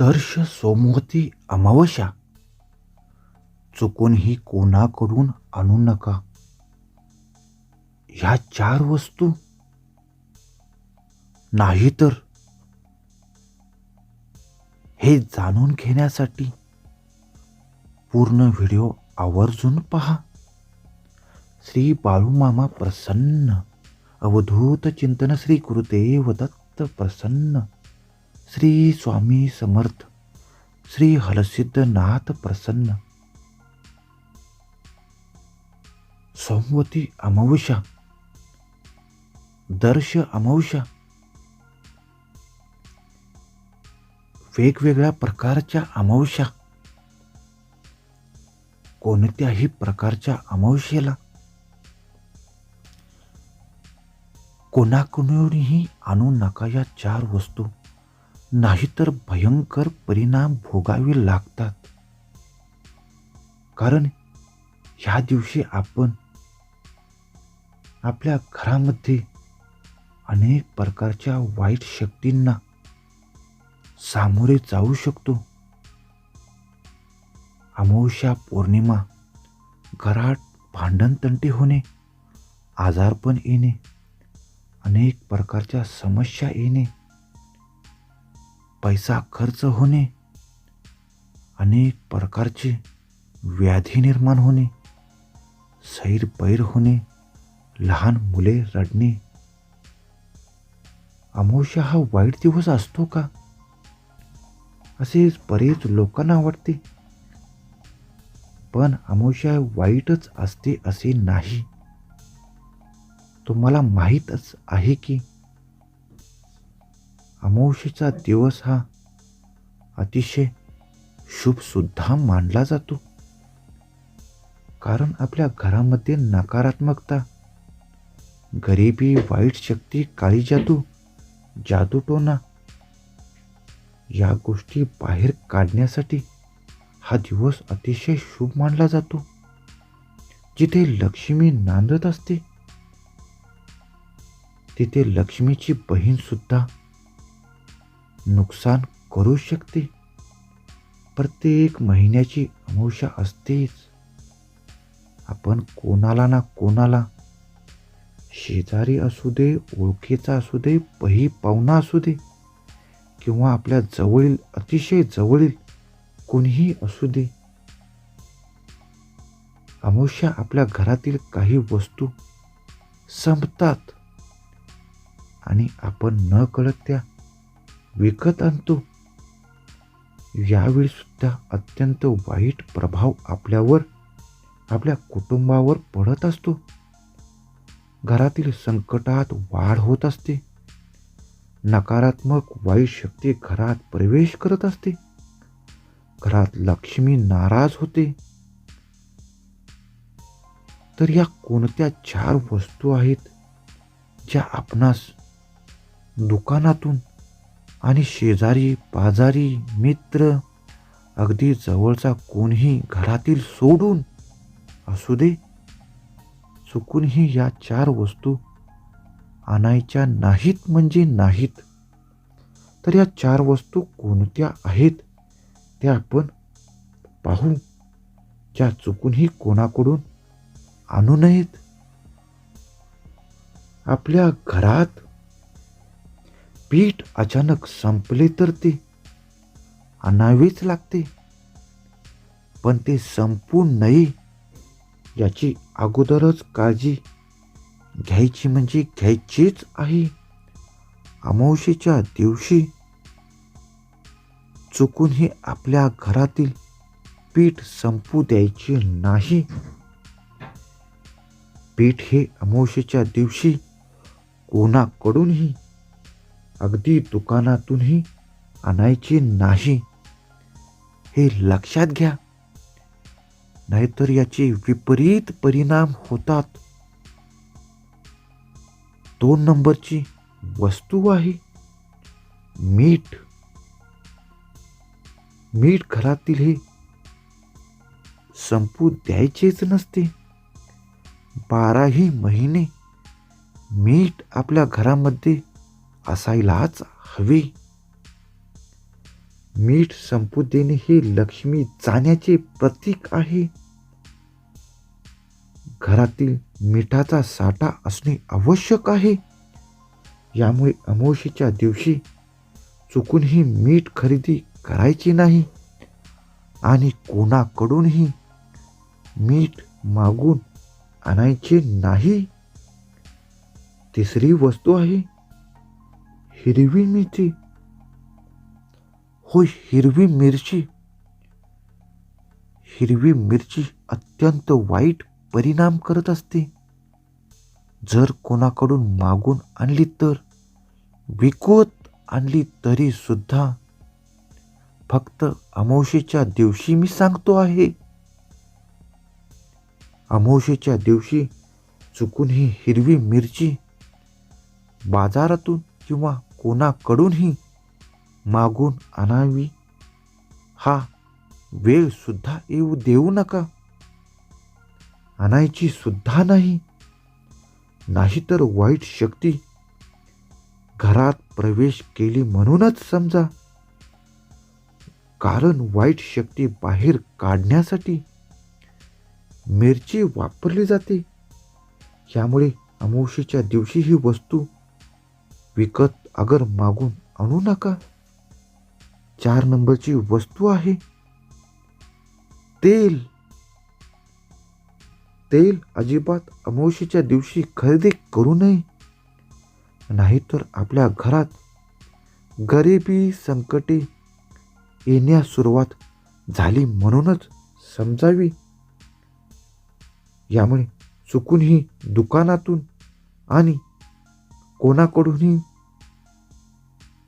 दर्श सोमवती अमावस्या. चुकूनही कोणाकडून आणू नका. ह्या चार वस्तू नाहीतर हे जाणून घेण्यासाठी पूर्ण व्हिडिओ आवर्जून पहा. श्री बाळूमामा प्रसन्न. अवधूत चिंतन श्री गुरुदेव दत्त प्रसन्न. श्री स्वामी समर्थ श्री हलसिद्धनाथ प्रसन्न. सोमवती अमावस्या दर्श अमावस्या. वेगवेगळ्या प्रकारच्या अमावस्या कोणत्याही प्रकारच्या अमावस्येला. कोणाकडूनही आणू नका या चार वस्तू. नाहीतर भयंकर परिणाम भोगावे लागतात. कारण ह्या दिवशी आपण आपल्या घरामध्ये अनेक प्रकारच्या वाईट शक्तींना सामोरे जाऊ शकतो. अमावस्या पौर्णिमा घरात भांडणतंटे होणे आजारपण येणे अनेक प्रकारच्या समस्या येणे पैसा खर्च होणे अनेक प्रकारचे व्याधी निर्माण होणे सैरपैर होणे लहान मुले रडणे. अमावस्या हा वाईट दिवस असतो का? असे बरेच लोकांना वाटते. पण अमावस्या वाईटच असते असे नाही. तुम्हाला माहीतच आहे की अमावशीचा दिवस हा अतिशय शुभसुद्धा मानला जातो. कारण आपल्या घरामध्ये नकारात्मकता गरिबी वाईट शक्ती काळी जादू जादूटोना या गोष्टी बाहेर काढण्यासाठी हा दिवस अतिशय शुभ मानला जातो. जिथे लक्ष्मी नांदत असते तिथे लक्ष्मीची बहीण सुद्धा नुकसान करू शकते. प्रत्येक महिन्याची अमावस्या असतेच. आपण कोणाला ना कोणाला शेजारी असू दे ओळखीचा असू दे पही पाहुणा असू दे किंवा आपल्या जवळील अतिशय जवळील कोणीही असू दे. अमावस्या आपल्या घरातील काही वस्तू संपतात आणि आपण न कळत त्या विकत आणतो. यावेळी सुद्धा अत्यंत वाईट प्रभाव आपल्यावर आपल्या कुटुंबावर पडत असतो. घरातील संकटात वाढ होत असते. नकारात्मक वाईट शक्ती घरात प्रवेश करत असते. घरात लक्ष्मी नाराज होते. तर या कोणत्या चार वस्तू आहेत ज्या आपणास दुकानातून आणि शेजारी पाजारी मित्र अगदी जवळचा कोणीही घरातील सोडून असू दे. चुकूनही या चार वस्तू आणायच्या नाहीत म्हणजे नाहीत. तर या चार वस्तू कोणत्या आहेत त्या आपण पाहू. ज्या चुकूनही कोणाकडून आणू नयेत. आपल्या घरात पीठ अचानक संपले तर ते आणावेच लागते. पण ते संपू नये याची अगोदरच काळजी घ्यायची म्हणजे घ्यायचीच आहे. अमावशीच्या दिवशी चुकूनही आपल्या घरातील पीठ संपू द्यायचे नाही. पीठ हे अमावशीच्या दिवशी कोणाकडूनही अगदी दुकानातूनही आणायचे नाही. हे लक्षात घ्या. नाहीतर याचे विपरीत परिणाम होतात. दोन नंबरची वस्तू आहे. मीठ. मीठ घरातील हे संपू द्यायचेच नसते. बाराही महिने मीठ आपल्या घरामध्ये असायलाच हवे. मीठ संपू देणे हे लक्ष्मी जाण्याचे प्रतीक आहे. घरातील मिठाचा साठा असणे आवश्यक आहे. यामुळे अमावशीच्या दिवशी चुकूनही मीठ खरेदी करायची नाही आणि कोणाकडूनही मीठ मागून आणायचे नाही. तिसरी वस्तू आहे हिरवी मिरची. होय हिरवी मिरची. हिरवी मिरची अत्यंत वाईट परिणाम करत असते. जर कोणाकडून मागून आणली तर विकत आणली तरी सुद्धा. फक्त अमावशीच्या दिवशी मी सांगतो आहे. अमावशीच्या दिवशी चुकून ही हिरवी मिरची बाजारातून किंवा कोणाकडूनही मागून आणावी. हा वेळ सुद्धा येऊ देऊ नका. आणायची सुद्धा नाही. नाहीतर वाईट शक्ती घरात प्रवेश केली म्हणूनच समजा. कारण वाईट शक्ती बाहेर काढण्यासाठी मिरची वापरली जाते. यामुळे अमावशीच्या दिवशी ही वस्तू विकत अगर मागून आणू नका. चार नंबरची वस्तू आहे. तेल. तेल अजिबात अमावशीच्या दिवशी खरेदी करू नये. नाहीतर आपल्या घरात गरिबी संकटे येण्यास सुरुवात झाली म्हणूनच समजावी. यामुळे चुकूनही दुकानातून आणि कोणाकडूनही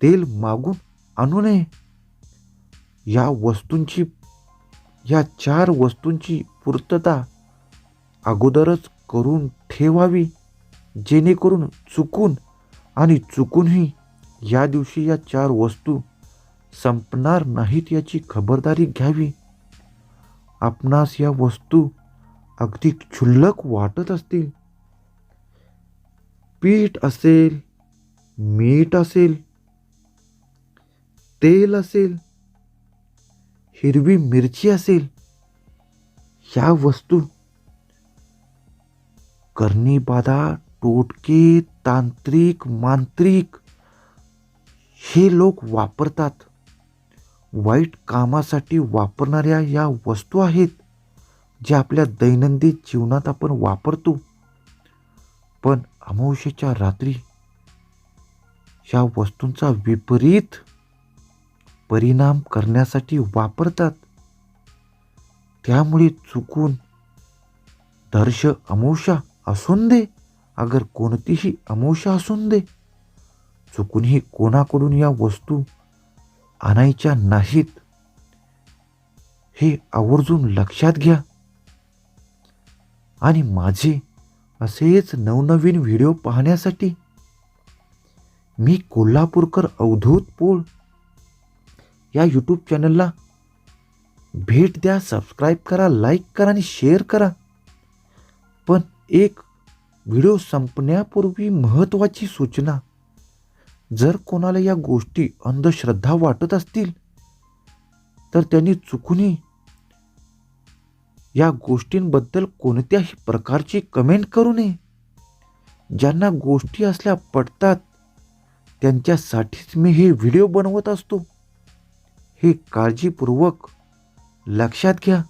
तेल मागून आणू नये. या वस्तूंची या चार वस्तूंची पूर्तता अगोदरच करून ठेवावी जेणेकरून चुकून आणि चुकूनही या दिवशी या चार वस्तू संपणार नाहीत याची खबरदारी घ्यावी. आपणास या वस्तू अगदी क्षुल्लक वाटत असतील. पीठ असेल मीठ असेल तेल असेल हिरवी मिरची असेल ह्या वस्तू करणीबाधा टोटके तांत्रिक मांत्रिक हे लोक वापरतात. वाईट कामासाठी वापरणाऱ्या या वस्तू आहेत ज्या आपल्या दैनंदिन जीवनात आपण वापरतो. पण अमावस्येच्या रात्री या वस्तूंचा विपरीत परिणाम करण्यासाठी वापरतात. त्यामुळे चुकून दर्श अमोषा असून दे. अगर कोणतीही अमोषा असून दे. चुकूनही कोणाकडून या वस्तू आणायच्या नाहीत? हे आवर्जून लक्षात घ्या. आणि माझे असेच नवनवीन व्हिडिओ पाहण्यासाठी मी कोल्हापूरकर अवधूत पोळ या यूट्यूब चॅनलला भेट द्या सबस्क्राईब करा लाईक करा आणि शेअर करा. पण एक व्हिडिओ संपण्यापूर्वी महत्त्वाची सूचना. जर कोणाला या गोष्टी अंधश्रद्धा वाटत असतील तर त्यांनी चुकूनही या गोष्टींबद्दल कोणत्याही प्रकारची कमेंट करू नये. ज्यांना गोष्टी असल्या पडतात त्यांच्यासाठीच मी हे व्हिडिओ बनवत असतो. हे काळजीपूर्वक लक्षात घ्या.